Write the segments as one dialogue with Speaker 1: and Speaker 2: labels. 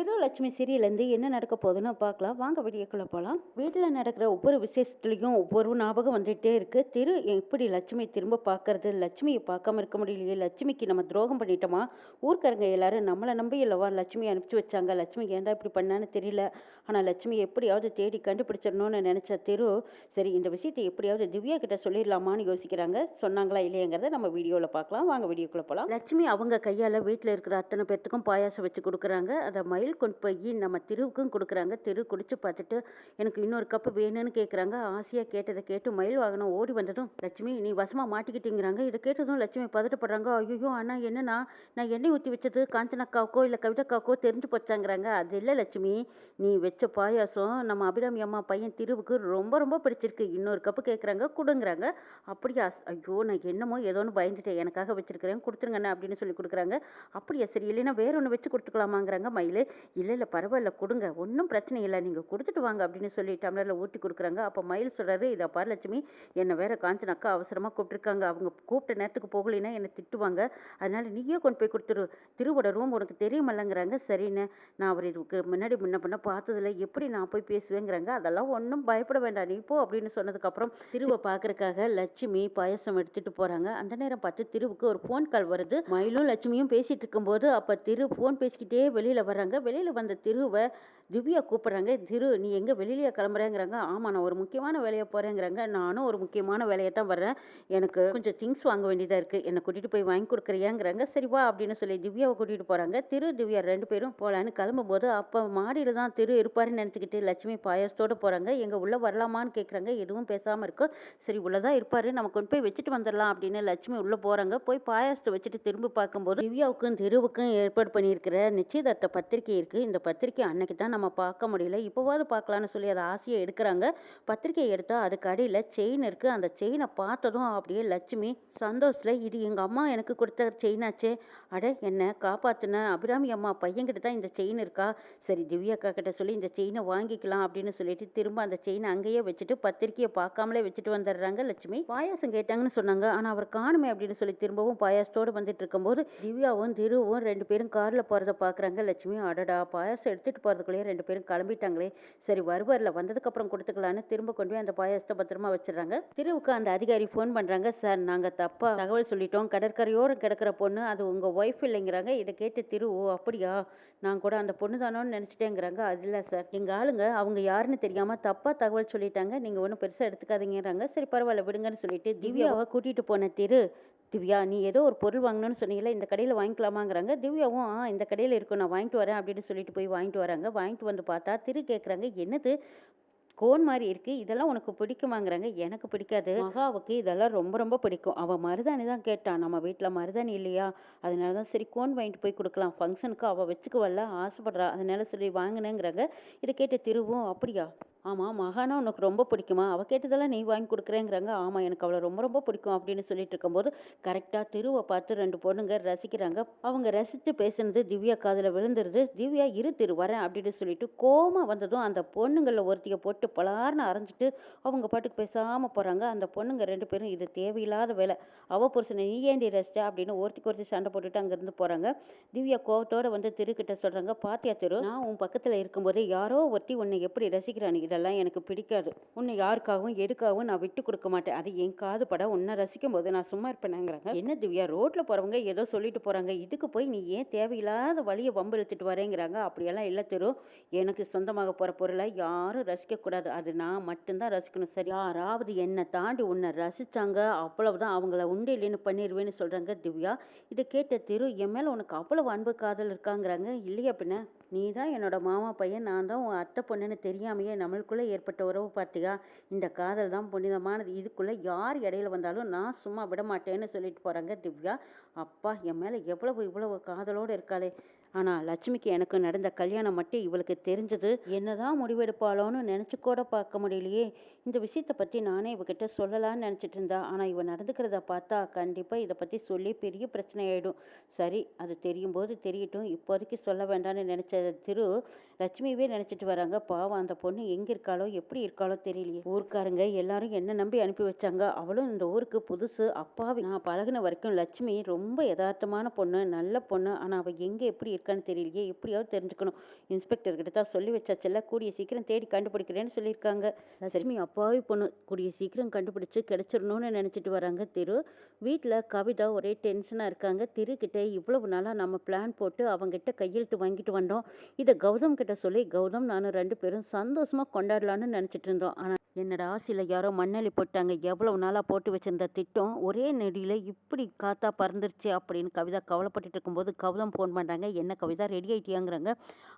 Speaker 1: திருலட்சுமி சீரியல்லேருந்து என்ன நடக்க போகுதுன்னு பார்க்கலாம். வாங்க வீடியோக்குள்ளே போகலாம் வீட்டில் நடக்கிற ஒவ்வொரு விசேஷத்துலேயும் ஒவ்வொரு ஞாபகம் வந்துகிட்டே இருக்குது திரு எப்படி லட்சுமி திரும்ப பார்க்கறது? லட்சுமியை பார்க்காம இருக்க முடியலையே. லட்சுமிக்கு நம்ம துரோகம் பண்ணிட்டோமா? ஊர்க்காரங்க எல்லாரும் நம்மளை நம்பி இல்லவா லட்சுமி அனுப்பிச்சி வச்சாங்க? லட்சுமி ஏன்டா இப்படி பண்ணான்னு தெரியல. ஆனால் லட்சுமி எப்படியாவது தேடி கண்டுபிடிச்சிடணும்னு நினச்ச திரு சரி இந்த விஷயத்தை எப்படியாவது திவ்யா கிட்ட சொல்லிடலாமான்னு யோசிக்கிறாங்க. சொன்னாங்களா இல்லையங்கிறத நம்ம வீடியோவில் பார்க்கலாம். வாங்க வீடியோக்குள்ளே போகலாம் லட்சுமி அவங்க கையால் வீட்டில் இருக்கிற அத்தனை பேர்த்துக்கும் பாயாசம் வச்சு கொடுக்குறாங்க. அதை மயில் கொண்டு போய் நம்ம திருவுக்கும் கொடுக்குறாங்க. திரு குடிச்சு பார்த்துட்டு எனக்கு இன்னொரு கப்பு வேணும்னு கேட்குறாங்க ஆசையாக கேட்டதை கேட்டு மயில் வாகனம் ஓடி வந்ததும் லட்சுமி நீ வசமாக மாட்டிக்கிட்டீங்கிறாங்க. இதை கேட்டதும் லட்சுமி பதட்டப்படுறாங்க. ஐயோ ஆனால் என்னன்னா நான் எண்ணெய் ஊற்றி வச்சது காஞ்சனக்காவுக்கோ இல்லை கவிதக்காவுக்கோ தெரிஞ்சு போச்சாங்கிறாங்க. அது இல்லை லட்சுமி. நீ வச்ச பாயாசம் நம்ம அபிராமி அம்மா பையன் திருவுக்கு ரொம்ப ரொம்ப பிடிச்சிருக்கு. இன்னொரு கப்பு கேட்குறாங்க கொடுங்குறாங்க. அப்படியா? ஐயோ நான் என்னமோ ஏதோன்னு பயந்துட்டேன். எனக்காக வச்சிருக்கிறேன். கொடுத்துருங்கண்ணே. அப்படின்னு சொல்லி கொடுக்குறாங்க. அப்படியா சரி இல்லைன்னா வேற ஒன்று வச்சு கொடுத்துக்கலாமாங்கிறாங்க மயில். இல்லை இல்லை பரவாயில்ல கொடுங்க. ஒன்றும் பிரச்சனை இல்லை. நீங்கள் கொடுத்துட்டு வாங்க அப்படின்னு சொல்லி டம்ளரில் ஊற்றி கொடுக்குறாங்க. அப்போ மயில் சொல்கிறாரு இதை பாரு லட்சுமி என்னை வேற காஞ்சன அக்கா அவசரமாக கூப்பிட்டுருக்காங்க. அவங்க கூப்பிட்ட நேரத்துக்கு போகலைன்னா என்னை திட்டுவாங்க. அதனால நீயே கொண்டு போய் கொடுத்துரு. திருவோட ரூம் உனக்கு தெரியுமல்லங்கிறாங்க. சரிண்ணே நான் அவர் இதுக்கு முன்னாடி முன்ன பண்ண பார்த்ததில்ல. எப்படி நான் போய் பேசுவேங்கிறாங்க. அதெல்லாம் ஒன்றும் பயப்பட வேண்டாம். நீ போ அப்படின்னு சொன்னதுக்கப்புறம் திருவை பார்க்கறக்காக லட்சுமி பாயசம் எடுத்துட்டு போகிறாங்க அந்த நேரம் பார்த்து திருவுக்கு ஒரு ஃபோன் கால் வருது. மயிலும் லட்சுமியும் பேசிட்டு இருக்கும்போது அப்போ திரு ஃபோன் பேசிக்கிட்டே வெளியில் வர்றாங்க. வெளியில் வந்த திருவை திவ்யா கூப்பிட்றாங்க திரு நீ எங்கே வெளியிலேயே கிளம்புறேங்கிறாங்க. ஆமாம் நான் ஒரு முக்கியமான வேலையை போகிறேங்கிறாங்க நானும் ஒரு முக்கியமான வேலையை தான் வர்றேன். எனக்கு கொஞ்சம் திங்ஸ் வாங்க வேண்டியதாக இருக்குது என்னை கூட்டிகிட்டு போய் வாங்கி கொடுக்குறியாங்கிறாங்க. சரி வா அப்படின்னு சொல்லி திவ்யாவை கூட்டிகிட்டு போகிறாங்க திரு திவ்யா ரெண்டு பேரும் போகலான்னு கிளம்பும்போது அப்போ மாடியில் தான் திரு இருப்பாருன்னு நினச்சிக்கிட்டு லட்சுமி பாயசத்தோடு போகிறாங்க எங்கள் உள்ளே வரலாமான்னு கேட்குறாங்க எதுவும் பேசாமல் இருக்கோ. சரி உள்ளே தான் இருப்பார். நம்ம கொண்டு போய் வச்சுட்டு வந்துடலாம் அப்படின்னு லட்சுமி உள்ளே போகிறாங்க போய் பாயாசத்தை வச்சுட்டு திரும்பி பார்க்கும்போது திவ்யாவுக்கும் திருவுக்கும் ஏற்பாடு பண்ணியிருக்கிற நிச்சயதார்த்த பத்திரிக்கை இருக்குது இந்த பத்திரிக்கை அன்னைக்கு தான் நம்ம பார்க்க முடியல. இப்போவாது பார்க்கலான்னு சொல்லி அதை ஆசையை எடுக்கிறாங்க. பத்திரிக்கை எடுத்தால் அதுக்கு அடியில் செயின் இருக்குது அந்த செயினை பார்த்ததும் அப்படியே லட்சுமி சந்தோஷத்தில் இது எங்கள் அம்மா எனக்கு கொடுத்த செயினாச்சே அட என்னை காப்பாத்துன? அபிராமி அம்மா பையன்கிட்ட தான் இந்த செயின் இருக்கா? சரி திவ்யாக்கா கிட்ட சொல்லி இந்த செயினை வாங்கிக்கலாம் அப்படின்னு சொல்லிட்டு திரும்ப அந்த செயினை அங்கேயே வச்சுட்டு பத்திரிக்கையை பார்க்காமலே வச்சுட்டு வந்துடுறாங்க லட்சுமி. பாயாசம் கேட்டாங்கன்னு சொன்னாங்க. ஆனால் அவர் காணுமே அப்படின்னு சொல்லி திரும்பவும் பாயாசத்தோடு வந்துட்டு இருக்கும்போது திவ்யாவும் திருவும் ரெண்டு பேரும் காரில் போகிறத பார்க்குறாங்க லட்சுமி. அடடா! பாயாசம் எடுத்துகிட்டு போகிறதுக்குள்ளேயே ரெண்டு பேரும் கிளம்பிட்டாங்களே. சரி வருவார்ல வந்ததுக்கப்புறம் கொடுத்துக்கலான்னு திரும்ப கொண்டு போய் அந்த பாயாசத்தை பத்திரமா வச்சிடுறாங்க. திருவுக்கு அந்த அதிகாரி ஃபோன் பண்ணுறாங்க சார் நாங்கள் தப்பாக தகவல் சொல்லிட்டோம். கடற்கரையோரம் கிடக்கிற பொண்ணு அது உங்கள் ஒய்ஃப் இல்லைங்கிறாங்க. இதை கேட்டு திரு ஓ அப்படியா? நான் கூட அந்த பொண்ணு தானோன்னு நினச்சிட்டேங்கிறாங்க. அது இல்லை சார். எங்கள் ஆளுங்க அவங்க யாருன்னு தெரியாமல் தப்பாக தகவல் சொல்லிட்டாங்க. நீங்கள் ஒன்றும் பெருசாக எடுத்துக்காதீங்கிறாங்க சரி பரவாயில்ல விடுங்கன்னு சொல்லிட்டு திவ்யாவை கூட்டிகிட்டு போன திரு திவ்யா நீ ஏதோ ஒரு பொருள் வாங்கணும்னு சொன்னீங்களே இந்த கடையில் வாங்கிக்கலாமாங்கிறாங்க. திவ்யாவும் ஆ இந்த கடையில் இருக்கும் நான் வாங்கிட்டு வரேன் அப்படின்னு சொல்லிட்டு போய் வாங்கிட்டு வராங்க. வாங்கிட்டு வந்து பார்த்தா திரு கேட்குறாங்க என்னது? கோன் மாதிரி இருக்கு இதெல்லாம் உனக்கு பிடிக்குமாங்கிறாங்க. எனக்கு பிடிக்காது. மகாவுக்கு இதெல்லாம் ரொம்ப ரொம்ப பிடிக்கும். அவள் மருதாணி தான் கேட்டான் நம்ம வீட்டில் மருதாணி இல்லையா? அதனால தான் சரி கோன் வாங்கிட்டு போய் கொடுக்கலாம். ஃபங்க்ஷனுக்கு அவள் வச்சுக்குவல்ல ஆசைப்படுறா. அதனால சொல்லி வாங்கினேங்கிறாங்க. இதை கேட்டு திருவும் அப்படியா? ஆமாம் மகானா உனக்கு ரொம்ப பிடிக்குமா? அவள் கேட்டதெல்லாம் நீ வாங்கி கொடுக்குறேங்கிறாங்க. ஆமாம் எனக்கு அவளை ரொம்ப ரொம்ப பிடிக்கும் அப்படின்னு சொல்லிட்டு இருக்கும்போது கரெக்டாக திருவை பார்த்து ரெண்டு பொண்ணுங்க ரசிக்கிறாங்க. அவங்க ரசித்து பேசுனது திவ்யா காதில் விழுந்துருது. திவ்யா இரு திரு வரேன் அப்படின்னு சொல்லிட்டு கோமா வந்ததும் அந்த பொண்ணுங்களில் ஒருத்தியை போட்டு பலார்னு அரைஞ்சிட்டு அவங்க பாட்டுக்கு பேசாமல் போகிறாங்க அந்த பொண்ணுங்க ரெண்டு பேரும் இது தேவையில்லாத வேலை. அவ புருஷனை நீ ஏண்டி ரசிச்சா? அப்படின்னு ஒருத்திக்கு ஒருத்தி சண்டை போட்டுட்டு அங்கேருந்து போகிறாங்க திவ்யா கோவத்தோடு வந்து திருக்கிட்ட சொல்கிறாங்க பாத்தியா திரு நான் உன் பக்கத்தில் இருக்கும்போது யாரோ ஒருத்தி உன்னை எப்படி ரசிக்கிறானு இதெல்லாம் எனக்கு பிடிக்காது. உன்னை யாருக்காகவும் எதுக்காகவும் நான் விட்டு கொடுக்க மாட்டேன். அது என் காது பட. உன்னை ரசிக்கும் போது நான் சும்மா இருப்பேனாங்கிறாங்க. என்ன திவ்யா ரோட்ல போறவங்க ஏதோ சொல்லிட்டு போறாங்க. இதுக்கு போய் நீ ஏன் தேவையில்லாத வழியை வம்பு இழுத்துட்டு வரேங்கிறாங்க. அப்படியெல்லாம் இல்லை தெரு. எனக்கு சொந்தமாக போற பொருளை யாரும் ரசிக்க கூடாது. அது நான் மட்டும்தான் ரசிக்கணும். சரி யாராவது என்னை தாண்டி உன்னை ரசிச்சாங்க. அவ்வளவுதான். அவங்கள உண்டு இல்லைன்னு பண்ணிடுவேன்னு சொல்றாங்க திவ்யா. இதை கேட்ட திரு என் மேல உனக்கு அவ்வளவு அன்பு காதல் இருக்காங்கிறாங்க. இல்லையா பின்ன? நீ தான் என்னோட மாமா பையன் நான் தான் உன் அத்தை பொண்ணுன்னு தெரியாமையே நம்மளுக்குள்ளே ஏற்பட்ட உறவு பார்த்தியா? இந்த காதல் தான் புனிதமானது. இதுக்குள்ளே யார் இடையில வந்தாலும் நான் சும்மா விட மாட்டேன்னு சொல்லிட்டு போகிறாங்க திவ்யா. அப்பா என் மேலே எவ்வளவு இவ்வளவு காதலோடு இருக்காளே. ஆனால் லட்சுமிக்கு எனக்கு நடந்த கல்யாணம் மட்டும் இவளுக்கு தெரிஞ்சது. என்னதான் முடிவெடுப்பாளோன்னு நினச்சி கூட பார்க்க முடியலையே. இந்த விஷயத்த பற்றி நானே இவகிட்ட சொல்லலாம்னு நினச்சிட்டு இருந்தா. ஆனால் இவ நடந்துக்கிறத பார்த்தா கண்டிப்பாக இதை பற்றி சொல்லி பெரிய பிரச்சனை ஆயிடும். சரி அது தெரியும் போது தெரியட்டும். இப்போதைக்கு சொல்ல வேண்டாம்னு நினச்ச திரு லட்சுமியவே நினச்சிட்டு வராங்க. பாவம் அந்த பொண்ணு எங்கே இருக்காளோ எப்படி இருக்காளோ தெரியலையே. ஊர்க்காரங்க எல்லாரும் என்ன நம்பி அனுப்பி வச்சாங்க? அவளும் இந்த ஊருக்கு புதுசு அப்பாவி நான் பழகுன வரைக்கும் லட்சுமி ரொம்ப யதார்த்தமான பொண்ணு நல்ல பொண்ணு. ஆனால் அவள் எங்கே எப்படி இருக்கான்னு தெரியலையே. எப்படியாவது தெரிஞ்சுக்கணும். இன்ஸ்பெக்டர் கிட்ட தான் சொல்லி வச்சாச்சல்ல. கூடிய சீக்கிரம் தேடி கண்டுபிடிக்கிறேன்னு சொல்லியிருக்காங்க. லட்சுமி அப்பாவி பொண்ணு. கூடிய சீக்கிரம் கண்டுபிடிச்சு கிடைச்சிடணும்னு நினச்சிட்டு வராங்க திரு. வீட்டில் கவிதா ஒரே டென்ஷனாக இருக்காங்க. திரு கிட்டே இவ்வளவு நாளாக நம்ம பிளான் போட்டு அவங்ககிட்ட கையெழுத்து வாங்கிட்டு வந்தோம். இதை கௌதம் கிட்ட சொல்லி கௌதம் நானும் ரெண்டு பேரும் சந்தோஷமாக கொண்டாடலான்னு நினச்சிட்டு இருந்தோம். ஆனால் என்னோட ஆசையில் யாரோ மண்ணள்ளி போட்டாங்க எவ்வளவு நாளாக போட்டு வச்சிருந்த திட்டம் ஒரே நெடியில் இப்படி காத்தா பறந்துருச்சு அப்படின்னு கவிதா கவலைப்பட்டுட்டு இருக்கும்போது கௌதம் ஃபோன் பண்ணுறாங்க என்ன கவிதா ரெடி ஆகிட்டியாங்கிறாங்க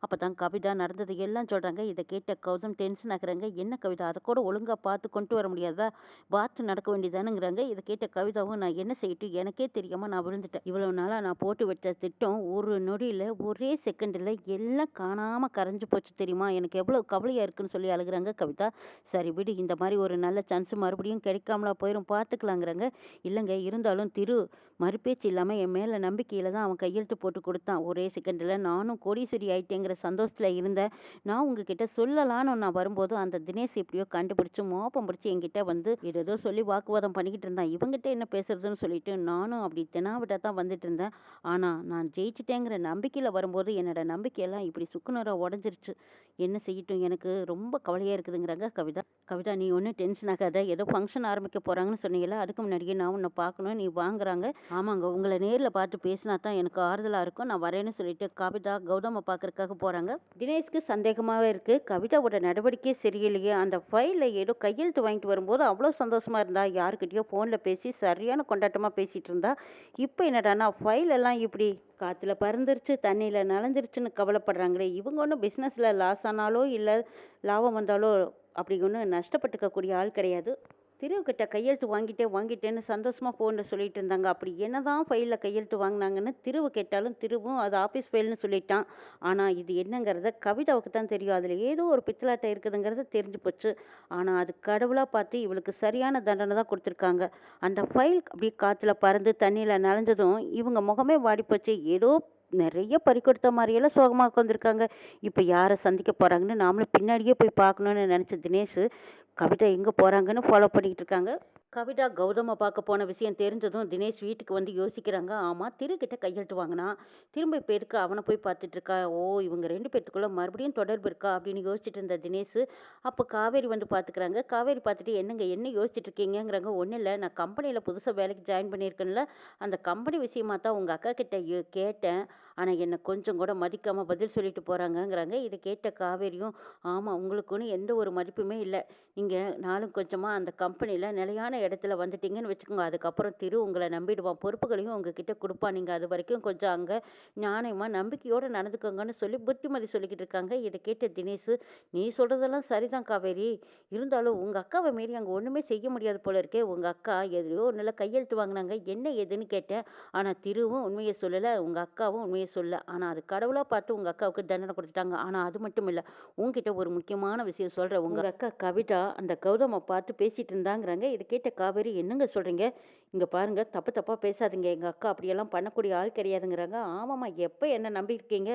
Speaker 1: அப்போ தான் கவிதா நடந்தது எல்லாம் சொல்கிறாங்க இதை கேட்ட கௌதம் டென்ஷன் ஆகுறாங்க என்ன கவிதா அதை கூட ஒழுங்காக பார்த்து கொண்டு வர முடியாதா? பார்த்து நடக்க வேண்டியதானுங்கிறாங்க இதை கேட்ட கவிதாவும் நான் என்ன செய்யட்டும் எனக்கே தெரியாமல் நான் விழுந்துட்டேன். இவ்வளவு நாளாக நான் போட்டு வச்ச திட்டம் ஒரு நொடியில் ஒரே செகண்டில் எல்லாம் காணாமல் கரைஞ்சு போச்சு தெரியுமா? எனக்கு எவ்வளோ கவலையாக இருக்குன்னு சொல்லி அழுகுறாங்க கவிதா. சரி விடு இந்த மாதிரி ஒரு நல்ல சான்ஸ் மறுபடியும் கிடைக்காமலா போயிடும் பார்த்துக்கலாங்கிறாங்க இல்லைங்க இருந்தாலும் திரு மறுபேச்சு இல்லாமல் என் மேலே நம்பிக்கையில் தான் அவன் கையெழுத்து போட்டு கொடுத்தான். ஒரே செகண்டில் நானும் கோடீஸ்வரி ஆயிட்டேங்கிற சந்தோஷத்தில் இருந்தேன். நான் உங்ககிட்ட சொல்லலான்னு நான் வரும்போது அந்த தினேஷ் எப்படியோ கண்டுபிடிச்சு மோப்பம் பிடிச்சி என்கிட்ட வந்து ஏதோ சொல்லி வாக்குவாதம் பண்ணிக்கிட்டு இருந்தான். இவங்ககிட்ட என்ன பேசுறதுன்னு சொல்லிட்டு நானும் அப்படி தெனாவிட்டா தான் வந்துட்டு இருந்தேன். ஆனால் நான் ஜெயிச்சிட்டேங்கிற நம்பிக்கையில் வரும்போது என்னோட நம்பிக்கையெல்லாம் இப்படி சுக்குநூறாக உடஞ்சிருச்சு. என்ன செய்யட்டும் எனக்கு? ரொம்ப கவலையாக இருக்குதுங்கிறாங்க கவிதா. கவிதா நீ ஒன்றும் டென்ஷன் ஆகாத. ஏதோ ஃபங்க்ஷன் ஆரம்பிக்க போகிறாங்கன்னு சொன்னீங்களா அதுக்கு முன்னாடியே நான் உன்னை பார்க்கணும் நீ வாங்குறாங்க. ஆமாங்க உங்களை நேரில் பார்த்து பேசினா தான் எனக்கு ஆறுதலாக இருக்கும். நான் வரேன்னு சொல்லிட்டு கவிதா கௌதமை பார்க்கறதுக்காக போகிறாங்க தினேஷ்க்கு சந்தேகமாகவே இருக்குது கவிதாவோட நடவடிக்கையே சரியில்லையே. அந்த ஃபைலில் ஏதோ கையெழுத்து வாங்கிட்டு வரும்போது அவ்வளோ சந்தோஷமாக இருந்தா யாருக்கிட்டயோ ஃபோனில் பேசி சரியான கொண்டாட்டமாக பேசிகிட்டு இருந்தா இப்போ என்னடான்னா ஃபைல் எல்லாம் இப்படி காற்றுல பறந்துருச்சு தண்ணியில் நனைஞ்சிருச்சுன்னு கவலைப்படுறாங்களே. இவங்க ஒன்றும் பிஸ்னஸில் லாஸ் ஆனாலோ இல்லை லாபம் வந்தாலோ அப்படி ஒன்றும் நஷ்டப்பட்டுக்கக்கூடிய ஆள் கிடையாது. திருவுக்கிட்ட கையெழுத்து வாங்கிட்டே வாங்கிட்டேன்னு சந்தோஷமாக ஃபோனில் சொல்லிட்டு இருந்தாங்க. அப்படி என்னதான் ஃபைலில் கையெழுத்து வாங்கினாங்கன்னு திருவு கேட்டாலும் திருவும் அது ஆஃபீஸ் ஃபைல்னு சொல்லிட்டான். ஆனால் இது என்னங்கிறத கவிதாவுக்கு தான் தெரியும். அதில் ஏதோ ஒரு பித்தலாட்டை இருக்குதுங்கிறத தெரிஞ்சு போச்சு. ஆனால் அது கடவுளாக பார்த்து இவளுக்கு சரியான தண்டனை தான் கொடுத்துருக்காங்க. அந்த ஃபைல் அப்படியே காற்றுல பறந்து தண்ணியில் நனைஞ்சதும் இவங்க முகமே வாடி போச்சு ஏதோ நிறைய பறி கொடுத்த மாதிரியெல்லாம் சோகமாக உட்காந்துருக்காங்க இப்போ யாரை சந்திக்க போகிறாங்கன்னு நாமளும் பின்னாடியே போய் பார்க்கணுன்னு நினச்ச தினேஷ் கவிதா எங்கே போகிறாங்கன்னு ஃபாலோ பண்ணிக்கிட்டு இருக்காங்க. கவிதா கௌதமை பார்க்க போன விஷயம் தெரிஞ்சதும் தினேஷ் வீட்டுக்கு வந்து யோசிக்கிறாங்க. ஆமாம் திருக்கிட்ட கையெழுத்து வாங்கினா திரும்ப இப்போ அவனை போய் பார்த்துட்டு இருக்கா? ஓ இவங்க ரெண்டு பேர்த்துக்குள்ள மறுபடியும் தொடர்பு இருக்கா? அப்படின்னு யோசிச்சுட்டு இருந்த தினேஷ் அப்போ காவேரி வந்து பார்த்துக்கிறாங்க. காவேரி பார்த்துட்டு என்னங்க என்ன யோசிச்சுட்டு இருக்கீங்கங்கிறாங்க. ஒன்றும் இல்லை. நான் கம்பெனியில் புதுசாக வேலைக்கு ஜாயின் பண்ணியிருக்கேன்ல. அந்த கம்பெனி விஷயமா தான் உங்கள் அக்கா கிட்ட கேட்டேன். ஆனால் என்னை கொஞ்சம் கூட மதிக்காமல் பதில் சொல்லிட்டு போகிறாங்கங்கிறாங்க இதை கேட்ட காவேரியும் ஆமாம் உங்களுக்குன்னு எந்த ஒரு மதிப்புமே இல்லை. நீங்கள் நாளும் கொஞ்சமாக அந்த கம்பெனியில் நிலையான இடத்துல வந்துட்டீங்கன்னு வச்சுக்கோங்க. அதுக்கப்புறம் திரு உங்களை நம்பிடுவான். பொறுப்புகளையும் உங்ககிட்ட கொடுப்பான். நீங்கள் அது வரைக்கும் கொஞ்சம் அங்கே நியாயமாக நம்பிக்கையோடு நடந்துக்கோங்கன்னு சொல்லி புத்திமதி சொல்லிக்கிட்டு இருக்காங்க. இதை கேட்ட தினேஷ் நீ சொல்கிறதெல்லாம் சரிதான் காவேரி. இருந்தாலும் உங்கள் அக்காவை மாரி அங்கே ஒன்றுமே செய்ய முடியாது போல இருக்கே. உங்கள் அக்கா எதையோ ஒன்றில் கையெழுத்து வாங்கினாங்க. என்ன ஏதுன்னு கேட்டேன். ஆனால் திருவும் உண்மையை சொல்லலை. உங்கள் அக்காவும் உண்மையை சொல்ல. ஆனால் அது கடவுளாக பார்த்து உங்கள் அக்காவுக்கு தண்டனை கொடுத்துட்டாங்க. ஆனால் அது மட்டும் இல்லை. உங்ககிட்ட ஒரு முக்கியமான விஷயம் சொல்கிற உங்கள் அக்கா கவிதா அந்த கௌதமை பார்த்து பேசிட்டு இருந்தாங்கிறாங்க. இதை கேட்ட காவேரி என்னங்க சொல்கிறீங்க இங்கே பாருங்க தப்பு தப்பாக பேசாதீங்க. எங்கள் அக்கா அப்படியெல்லாம் பண்ணக்கூடிய ஆள் கிடையாதுங்கிறாங்க. ஆமாம்மா எப்போ என்ன நம்பியிருக்கீங்க?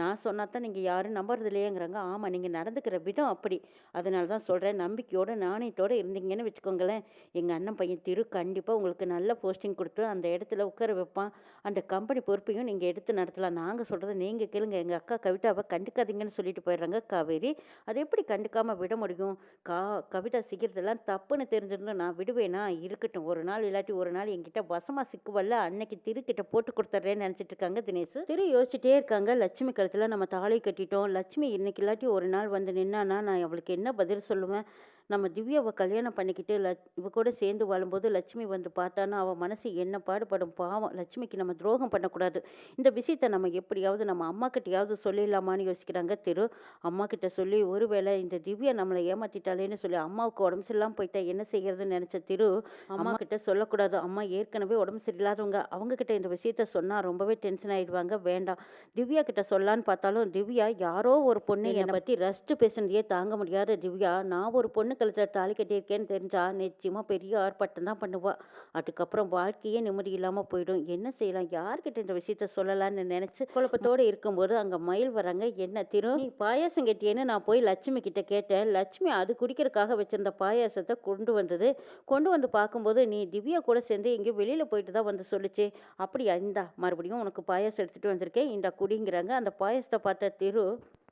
Speaker 1: நான் சொன்னா தான் நீங்கள் யாரும் நம்புறது இல்லையேங்கிறாங்க ஆமாம் நீங்கள் நடந்துக்கிற விதம் அப்படி. அதனால தான் சொல்கிறேன் நம்பிக்கையோட நாணயத்தோட இருந்தீங்கன்னு வச்சுக்கோங்களேன். எங்கள் அண்ணன் பையன் திரு கண்டிப்பாக உங்களுக்கு நல்ல போஸ்டிங் கொடுத்து அந்த இடத்துல உட்கார வைப்பான். அந்த கம்பெனி பொறுப்பையும் நீங்கள் எடுத்து நடத்தலாம். நாங்கள் சொல்கிறத நீங்கள் கேளுங்க. எங்கள் அக்கா கவிதாவை கண்டுக்காதீங்கன்னு சொல்லிட்டு போயிடுறாங்க காவேரி. அதை எப்படி கண்டுக்காமல் விட முடியும்? கா கவிதா சிக்கிறதெல்லாம் தப்புன்னு தெரிஞ்சிருந்தோம் நான் விடுவேனா? இருக்கட்டும். ஒரு நாள் இல்லாட்டி ஒரு நாள் என்கிட்ட வசமாக சிக்குவல்ல அன்னைக்கு திரு கிட்ட போட்டு கொடுத்துட்றேன்னு நினைச்சிட்டு இருக்காங்க தினேஷ். திரு யோசிச்சுட்டே இருக்காங்க லட்சுமி கழுத்தில் நம்ம தாலி கட்டிட்டோம். லட்சுமி இன்னைக்கு இல்லாட்டி ஒரு நாள் வந்து நின்னானா நான் அவளுக்கு என்ன பதில் சொல்லுவேன்? நம்ம திவ்யாவை கல்யாணம் பண்ணிக்கிட்டு லட் இவ கூட சேர்ந்து வாழும்போது லட்சுமி வந்து பார்த்தான்னா அவள் மனசு என்ன பாடுபடும் பாவம். லட்சுமிக்கு நம்ம துரோகம் பண்ணக்கூடாது. இந்த விஷயத்தை நம்ம எப்படியாவது நம்ம அம்மா கிட்டயாவது சொல்லிடலாமான்னு யோசிக்கிறாங்க. திரு அம்மா கிட்ட சொல்லி ஒருவேளை இந்த திவ்யா நம்மளை ஏமாத்திட்டாளேன்னு சொல்லி அம்மாவுக்கு உடம்பு சரியில்லாம போயிட்டா என்ன செய்யறதுன்னு நினைச்ச திரு அம்மா கிட்ட சொல்லக்கூடாது. அம்மா ஏற்கனவே உடம்பு சரியில்லாதவங்க. அவங்க கிட்ட இந்த விஷயத்த சொன்னா ரொம்பவே டென்ஷன் ஆயிடுவாங்க. வேண்டாம். திவ்யா கிட்ட சொல்லலான்னு பார்த்தாலும் திவ்யா யாரோ ஒரு பொண்ணு என்னை பத்தி ரஸ்ட் பேசுனதையே தாங்க முடியாத திவ்யா. நான் ஒரு பொண்ணு கழுத்துல தாலி கட்டியிருக்கேன்னு தெரிஞ்சா நிச்சயமா பெரிய ஆர்ப்பாட்டம் தான் பண்ணுவா. அதுக்கப்புறம் வாழ்க்கையே நிம்மதி இல்லாம போயிடும். என்ன செய்யலாம்? யார்கிட்ட இந்த விஷயத்த சொல்லலாம்னு நினைச்சு குழப்பத்தோட இருக்கும்போது அங்க மயில் வராங்க. என்ன திரு நீ பாயாசம் கட்டியேன்னு நான் போய் லட்சுமி கிட்ட கேட்டேன். லட்சுமி அது குடிக்கிறதுக்காக வச்சிருந்த பாயாசத்தை கொண்டு வந்தது. கொண்டு வந்து பார்க்கும்போது நீ திவ்யா கூட சேர்ந்து எங்கேயோ வெளியில போயிட்டு தான் வந்து சொல்லிச்சு. அப்படியா? இந்தா மறுபடியும் உனக்கு பாயாசம் எடுத்துட்டு வந்திருக்கேன். இந்தா குடிங்கிறாங்க. அந்த பாயாசத்தை பார்த்த திரு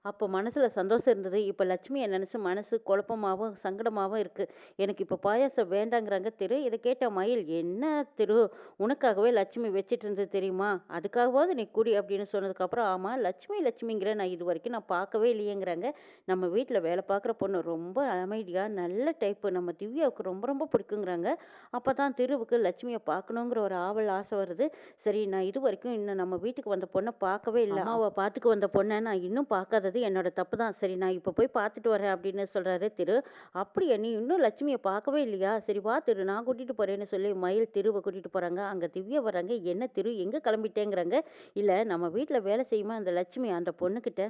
Speaker 1: அப்போ மனசுல சந்தோஷம் இருந்தது. இப்போ லட்சுமியை நினைச்சு மனசு குழப்பமாவும் சங்கடமாவும் இருக்கு. எனக்கு இப்போ பாயாசம் வேண்டாங்கிறாங்க திரு. இதை கேட்ட மயில் என்ன திரு? உனக்காகவே லட்சுமி வச்சிட்டு இருந்தது தெரியுமா? அதுக்காகவாவது நீ குடி அப்படின்னு சொன்னதுக்கப்புறம் ஆமாம் லட்சுமி லட்சுமிங்கிற நான் இது வரைக்கும் நான் பார்க்கவே இல்லையேங்கிறாங்க. நம்ம வீட்டில் வேலை பார்க்குற பொண்ணு ரொம்ப அமைதியாக நல்ல டைப்பு நம்ம திவ்யாவுக்கு ரொம்ப ரொம்ப பிடிக்குங்கிறாங்க. அப்போ தான் திருவுக்கு லட்சுமியை பார்க்கணுங்கிற ஒரு ஆவல் ஆசை வருது. சரி நான் இது வரைக்கும் இன்னும் நம்ம வீட்டுக்கு வந்த பொண்ணை பார்க்கவே இல்லை. அம்மாவை பார்த்துக்கு வந்த பொண்ணை நான் இன்னும் பார்க்காதது என்னோட தப்பு தான். சரி நான் இப்போ போய் பார்த்துட்டு வரேன் அப்படின்னு சொல்கிறாரு திரு. அப்படியா? நீ இன்னும் லட்சுமியை பார்க்கவே இல்லையா? சரி வா திரு நான் கூட்டிகிட்டு போகிறேன்னு சொல்லி மயில் திருவை கூட்டிகிட்டு போகிறாங்க அங்கே திவ்யா வராங்க என்ன திரு? எங்கே கிளம்பிட்டேங்கிறாங்க? இல்லை நம்ம வீட்டில் வேலை செய்யுமா அந்த லட்சுமி? அந்த பொண்ணுக்கிட்ட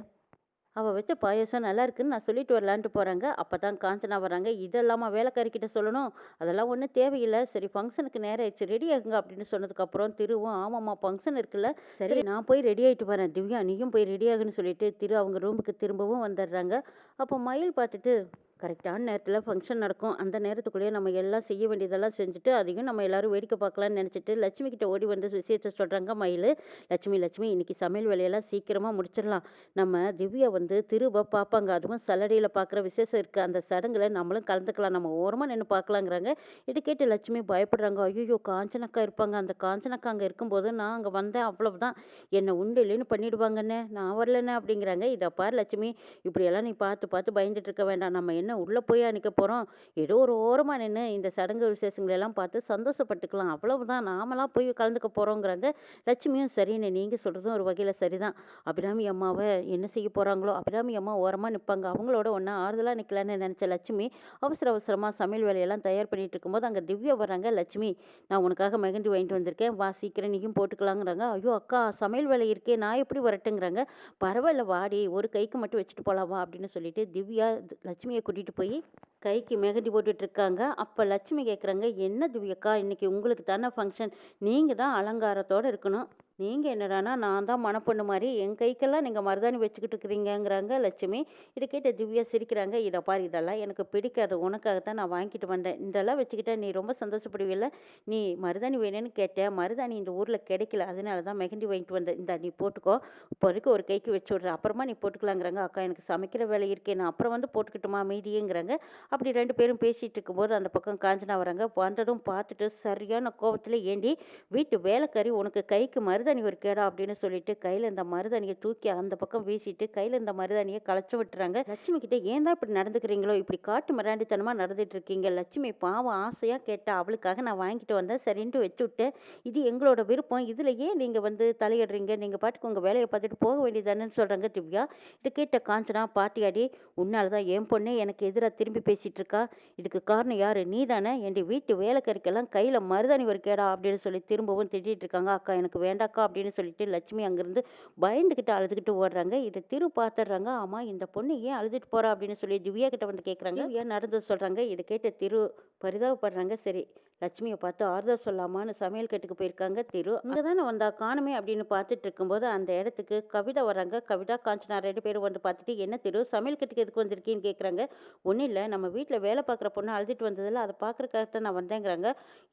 Speaker 1: அவள் வச்ச பாயாசம் நல்லா இருக்குன்னு நான் சொல்லிட்டு வரலான்ட்டு போகிறாங்க அப்போ தான் காஞ்சனா வராங்க. இதெல்லாமா வேலைக்காரிக்கிட்ட சொல்லணும். அதெல்லாம் ஒன்றும் தேவையில்லை. சரி ஃபங்க்ஷனுக்கு நேரம் ஆயிடுச்சு. ரெடி ஆகுங்க அப்படின்னு சொன்னதுக்கப்புறம் திருவும் ஆமாம்மா ஃபங்க்ஷன் இருக்குல்ல. சரி. நான் போய் ரெடி ஆகிட்டு வரேன். திவ்யா நீயும் போய் ரெடி ஆகுன்னு சொல்லிட்டு திரு அவங்க ரூமுக்கு திரும்பவும் வந்துடுறாங்க. அப்போ மயில் பார்த்துட்டு கரெக்டான நேரத்தில் ஃபங்க்ஷன் நடக்கும். அந்த நேரத்துக்குள்ளேயே நம்ம எல்லாம் செய்ய வேண்டியதெல்லாம் செஞ்சுட்டு அதையும் நம்ம எல்லாரும் வேடிக்கை பார்க்கலாம்னு நினச்சிட்டு லட்சுமி கிட்ட ஓடி வந்து விஷயத்த சொல்கிறாங்க மயில். லட்சுமி லட்சுமி இன்னைக்கு சமையல் வேலையெல்லாம் சீக்கிரமாக முடிச்சிடலாம். நம்ம திவ்யா வந்து திருவை பார்ப்பாங்க. அதுவும் சலடியில் பார்க்குற விசேஷம் இருக்குது அந்த சடங்குல நம்மளும் கலந்துக்கலாம். நம்ம ஓரமாக நின்று பார்க்கலாங்கிறாங்க. இது கேட்டு லட்சுமி பயப்படுறாங்க. ஐயோ காஞ்சனக்கா இருப்பாங்க. அந்த காஞ்சனக்கா அங்கே இருக்கும்போது நான் அங்கே வந்தேன் அவ்வளவுதான். என்னை உண்டு இல்லைன்னு பண்ணிடுவாங்கன்னு. நான் வரலண்ணே அப்படிங்கிறாங்க. இதை பார் லட்சுமி. இப்படியெல்லாம் நீ பார்த்து பார்த்து பயந்துட்டு இருக்க வேண்டாம். நம்ம என்ன உள்ளே போய் நிற்க போகிறோம் ஏதோ ஒரு ஓரமாக நின்று இந்த சடங்கு விசேஷங்களெல்லாம் பார்த்து சந்தோஷப்பட்டுக்கலாம். அவ்வளவுதான். நாமலாம் போய் கலந்துக்க போகிறோங்கிறாங்க லட்சுமியும் சரின்னு நீங்கள் சொல்கிறதும் ஒரு வகையில் சரிதான். அபிராமி அம்மாவை என்ன செய்ய போகிறாங்களோ அபிராமி அம்மா ஓரமாக நிற்பாங்க அவங்களோட ஒன்றா ஆறுதலாக நிற்கலான்னு நினச்ச லட்சுமி அவசர அவசரமாக சமையல் வேலையெல்லாம் தயார் பண்ணிட்டு இருக்கும்போது அங்கே திவ்யா வர்றாங்க. லட்சுமி நான் உனக்காக மெகந்தி வாங்கிட்டு வந்திருக்கேன். வா சீக்கிரம் நீயும் போட்டுக்கலாங்கிறாங்க. ஐயோ அக்கா சமையல் வேலை இருக்கே. நான் எப்படி வரட்டுங்கிறாங்க. பரவாயில்ல வாடி. ஒரு கைக்கு மட்டும் வச்சுட்டு போகலாமா வா அப்படின்னு சொல்லிட்டு திவ்யா லட்சுமியை கூட்டிகிட்டு போய் கைக்கு மெகந்தி போட்டுட்ருக்காங்க. அப்போ லட்சுமி கேட்குறாங்க என்ன திவ்யக்கா இன்றைக்கி உங்களுக்கு தானே ஃபங்க்ஷன் நீங்கள் தான் அலங்காரத்தோடு இருக்கணும். நீங்கள் என்னடானா நான் தான் மணப்பொண்ணு மாதிரி என் கைக்கெல்லாம் நீங்கள் மருதாணி வச்சுக்கிட்டு இருக்கிறீங்கங்கிறாங்க லட்சுமி. இதை கேட்ட திவ்யா சிரிக்கிறாங்க இதை பாரு இதெல்லாம் எனக்கு பிடிக்காது. உனக்காக தான் நான் வாங்கிட்டு வந்தேன். இதெல்லாம் வச்சுக்கிட்டா நீ ரொம்ப சந்தோஷப்படுவில்ல. நீ மருதாணி வேணும்னு கேட்ட மருதாணி இந்த ஊரில் கிடைக்கல. அதனால தான் மெஹந்தி வாங்கிட்டு வந்தேன். இந்த நீ போட்டுக்கோ. இப்போ வரைக்கும் ஒரு கைக்கு வச்சு விட்றேன். அப்புறமா நீ போட்டுக்கலாங்கிறாங்க. அக்கா எனக்கு சமைக்கிற வேலை இருக்கே. நான் அப்புறம் வந்து போட்டுக்கிட்டுமா மீதியேங்கிறாங்க. அப்படி ரெண்டு பேரும் பேசிகிட்டு இருக்கும்போது அந்த பக்கம் காஞ்சனா வராங்க. வந்ததும் பார்த்துட்டு சரியான கோபத்தில் ஏண்டி வீட்டு வேலைக்காரி உனக்கு கைக்கு மருதாணி ஒரு கேடா அப்படின்னு சொல்லிட்டு கையில் இந்த மருதாணியை தூக்கி அந்த பக்கம் வீசிட்டு கையில் இந்த மருதாணியை களைச்சு விட்டுறாங்க. லட்சுமி கிட்ட ஏன் தான் இப்படி நடந்துக்கிறீங்களோ? இப்படி காட்டு மிராண்டித்தனமாக நடந்துட்டு இருக்கீங்க. லட்சுமி பாவம் ஆசையாக கேட்டா அவளுக்காக நான் வாங்கிட்டு வந்தேன். சரின்ட்டு வச்சு விட்டேன் இது எங்களோட விருப்பம். இதில் ஏன் நீங்கள் வந்து தலையிடுறீங்க? நீங்கள் பாட்டுக்கு உங்கள் வேலையை பார்த்துட்டு போக வேண்டியதானேன்னு சொல்கிறாங்க திவ்யா. இது கேட்ட காஞ்சனா பாட்டியாடி உன்னால் தான் என் பொண்ணே எனக்கு எதிராக திரும்பி பேசிட்டு இருக்கா. இதுக்கு காரணம் யாரு? நீ தானே என் வீட்டு வேலைக்காரிக்கெல்லாம் கையில் மருதாணி ஒரு கேடா அப்படின்னு சொல்லி திரும்பவும் திட்டிட்டு இருக்காங்க. அக்கா எனக்கு வேண்டாக்கா அப்படின்னு சொல்லிட்டு லட்சுமி அங்கேருந்து பயந்துக்கிட்டு அழுதுகிட்டு ஓடுறாங்க. இதை திரு பார்த்துடுறாங்க ஆமா இந்த பொண்ணு ஏன் அழுதுட்டு போறா அப்படின்னு சொல்லி திவ்யா கிட்ட வந்து கேட்குறாங்க ஏன் நடந்தது சொல்றாங்க. இதை கேட்ட திரு பரிதாபப்படுறாங்க. சரி லட்சுமியை பார்த்து ஆறுதல் சொல்லாமான்னு சமையல் கட்டுக்கு போயிருக்காங்க. திரு அங்கே தானே வந்தா காணுமே அப்படின்னு பார்த்துட்டு இருக்கும்போது அந்த இடத்துக்கு கவிதா வராங்க கவிதா காஞ்சனா ரெண்டு பேரும் வந்து பார்த்துட்டு என்ன திரு சமையல் கட்டுக்கு எதுக்கு வந்திருக்கீன்னு கேட்குறாங்க ஒன்றும் இல்லை நம்ம வீட்டில் வேலை பார்க்குற பொண்ணு அழுதுட்டு வந்ததில்ல அதை பார்க்குறக்காக நான் வந்தேங்கிறாங்க.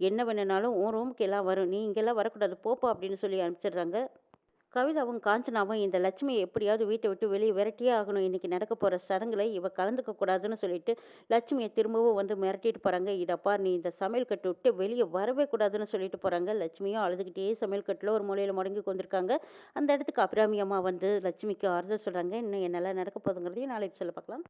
Speaker 1: என்ன வேணும்னாலும் உன் ரூமுக்கு எல்லாம் வரும். நீ இங்கெல்லாம் வரக்கூடாது. போப்பா அப்படின்னு சொல்லி அனுப்பிச்சிடுறாங்க கவிதாவும் காஞ்சனாவும் இந்த லட்சுமியை எப்படியாவது வீட்டை விட்டு வெளியே விரட்டியே ஆகணும். இன்னைக்கு நடக்க போகிற சடங்குல இவ கலந்துக்க கூடாதுன்னு சொல்லிட்டு லட்சுமியை திரும்பவும் வந்து மிரட்டிட்டு போகிறாங்க இதப்பா நீ இந்த சமையல் கட்டு விட்டு வெளியே வரவே கூடாதுன்னு சொல்லிட்டு போகிறாங்க லட்சுமியும் அழுதுகிட்டே சமையல் கட்டில் ஒரு மூலையில் முடங்கி கொண்டிருக்காங்க. அந்த இடத்துக்கு அபிராமி அம்மா வந்து லட்சுமிக்கு ஆறுதல் சொல்கிறாங்க இன்னும் என்னெல்லாம் நடக்க போகுதுங்கிறதையும் நாளைக்கு சொல்ல பார்க்கலாம்.